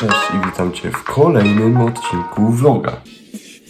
Cześć i witam Cię w kolejnym odcinku vloga.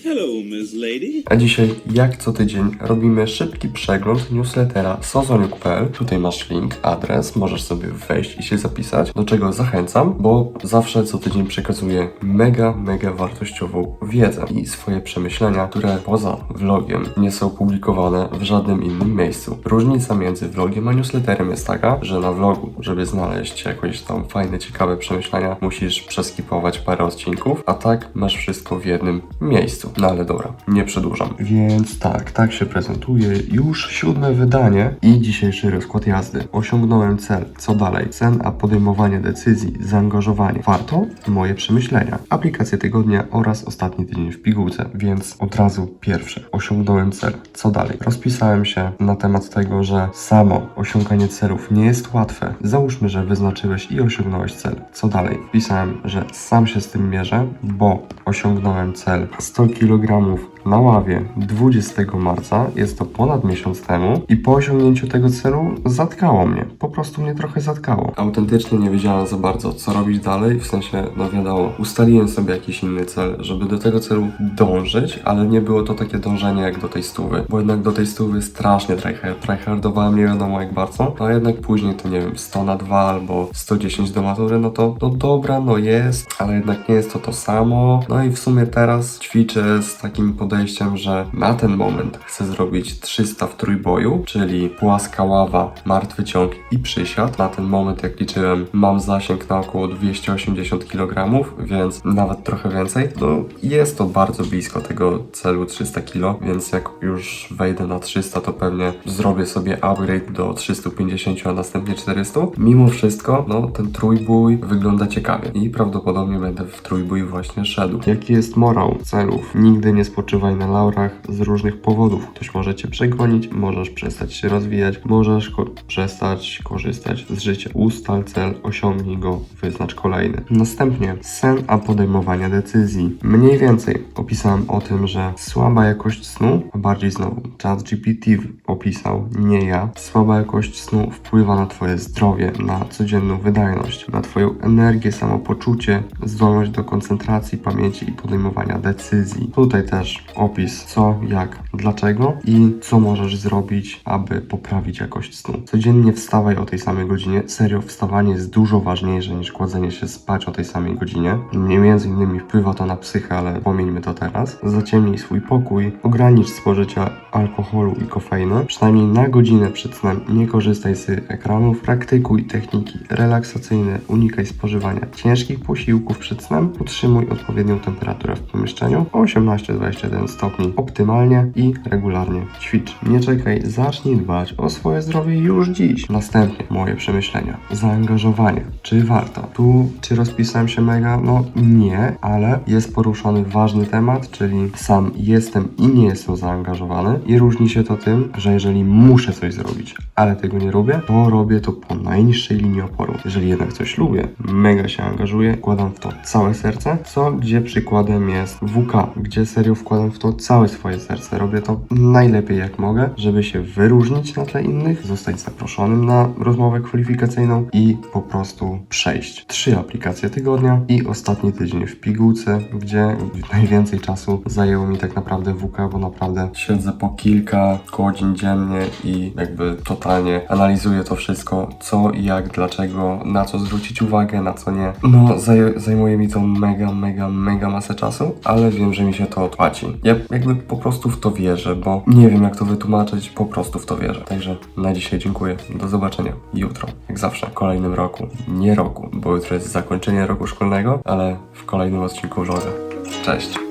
Hello, Miss Lady. A dzisiaj, jak co tydzień, robimy szybki przegląd newslettera sozoniuk.pl. Tutaj masz link, adres, możesz sobie wejść i się zapisać, do czego zachęcam, bo zawsze co tydzień przekazuję mega, mega wartościową wiedzę i swoje przemyślenia, które poza vlogiem nie są publikowane w żadnym innym miejscu. Różnica między vlogiem a newsletterem jest taka, że na vlogu, żeby znaleźć jakieś tam fajne, ciekawe przemyślenia, musisz przeskipować parę odcinków, a tak masz wszystko w jednym miejscu. No ale dobra, nie przedłużam. Więc tak, tak się prezentuje już siódme wydanie i dzisiejszy rozkład jazdy. Osiągnąłem cel. Co dalej? Cen, a podejmowanie decyzji, zaangażowanie. Warto? Moje przemyślenia. Aplikacje tygodnia oraz ostatni tydzień w pigułce. Więc od razu pierwsze. Osiągnąłem cel. Co dalej? Rozpisałem się na temat tego, że samo osiąganie celów nie jest łatwe. Załóżmy, że wyznaczyłeś i osiągnąłeś cel. Co dalej? Wpisałem, że sam się z tym mierzę, bo osiągnąłem cel 100 kg na ławie 20 marca, jest to ponad miesiąc temu i po osiągnięciu tego celu zatkało mnie, po prostu mnie trochę zatkało. Autentycznie nie wiedziałem za bardzo co robić dalej, w sensie, no wiadomo, ustaliłem sobie jakiś inny cel, żeby do tego celu dążyć, ale nie było to takie dążenie jak do tej stówy, bo jednak do tej stówy strasznie tryhard, tryhardowałem nie wiadomo jak bardzo, no a jednak później to nie wiem, 100 na 2 albo 110 do matury, no to no dobra, no jest, ale jednak nie jest to to samo, no i w sumie teraz ćwiczę z takim podejściem, że na ten moment chcę zrobić 300 w trójboju, czyli płaska ława, martwy ciąg i przysiad. Na ten moment, jak liczyłem, mam zasięg na około 280 kg, więc nawet trochę więcej. No jest to bardzo blisko tego celu 300 kg, więc jak już wejdę na 300, to pewnie zrobię sobie upgrade do 350, a następnie 400. Mimo wszystko, no ten trójbój wygląda ciekawie i prawdopodobnie będę w trójbój właśnie szedł. Jaki jest morał celów? Nigdy nie spoczywaj na laurach z różnych powodów. Ktoś może cię przegonić, możesz przestać się rozwijać, możesz ko- przestać korzystać z życia. Ustal cel, osiągnij go, wyznacz kolejny. Następnie sen a podejmowania decyzji. Mniej więcej opisałem o tym, że słaba jakość snu, a bardziej znowu ChatGPT opisał, nie ja. Słaba jakość snu wpływa na twoje zdrowie, na codzienną wydajność, na twoją energię, samopoczucie, zdolność do koncentracji, pamięci i podejmowania decyzji. Tutaj też opis co, jak, dlaczego i co możesz zrobić, aby poprawić jakość snu. Codziennie wstawaj o tej samej godzinie. Serio, wstawanie jest dużo ważniejsze niż kładzenie się spać o tej samej godzinie. Nie między innymi wpływa to na psychę, ale pomieńmy to teraz. Zaciemnij swój pokój, ogranicz spożycia alkoholu i kofeiny. Przynajmniej na godzinę przed snem nie korzystaj z ekranów. Praktykuj techniki relaksacyjne, unikaj spożywania ciężkich posiłków przed snem. Utrzymuj odpowiednią temperaturę w pomieszczeniu 18-21 stopni optymalnie i regularnie ćwicz. Nie czekaj, zacznij dbać o swoje zdrowie już dziś. Następnie moje przemyślenia. Zaangażowanie. Czy warto? Tu czy rozpisałem się mega? No nie, ale jest poruszony ważny temat, czyli sam jestem i nie jestem zaangażowany i różni się to tym, że jeżeli muszę coś zrobić, ale tego nie robię, to robię to po najniższej linii oporu. Jeżeli jednak coś lubię, mega się angażuję, wkładam w to całe serce, co gdzie przykładem jest WK, gdzie serio wkładam w to całe swoje serce. Robię to najlepiej jak mogę, żeby się wyróżnić na tle innych, zostać zaproszonym na rozmowę kwalifikacyjną i po prostu przejść. Trzy aplikacje tygodnia i ostatni tydzień w pigułce, gdzie najwięcej czasu zajęło mi tak naprawdę WK, bo naprawdę siedzę po kilka godzin dziennie i jakby totalnie analizuję to wszystko, co i jak, dlaczego, na co zwrócić uwagę, na co nie. No, zaj- zajmuje mi to mega, mega, mega masę czasu, ale wiem, że mi się to opłaci. Ja jakby po prostu w to wierzę, bo nie wiem jak to wytłumaczyć, po prostu w to wierzę. Także na dzisiaj dziękuję. Do zobaczenia jutro, jak zawsze, w kolejnym roku. Nie roku, bo jutro jest zakończenie roku szkolnego, ale w kolejnym odcinku vloga. Cześć!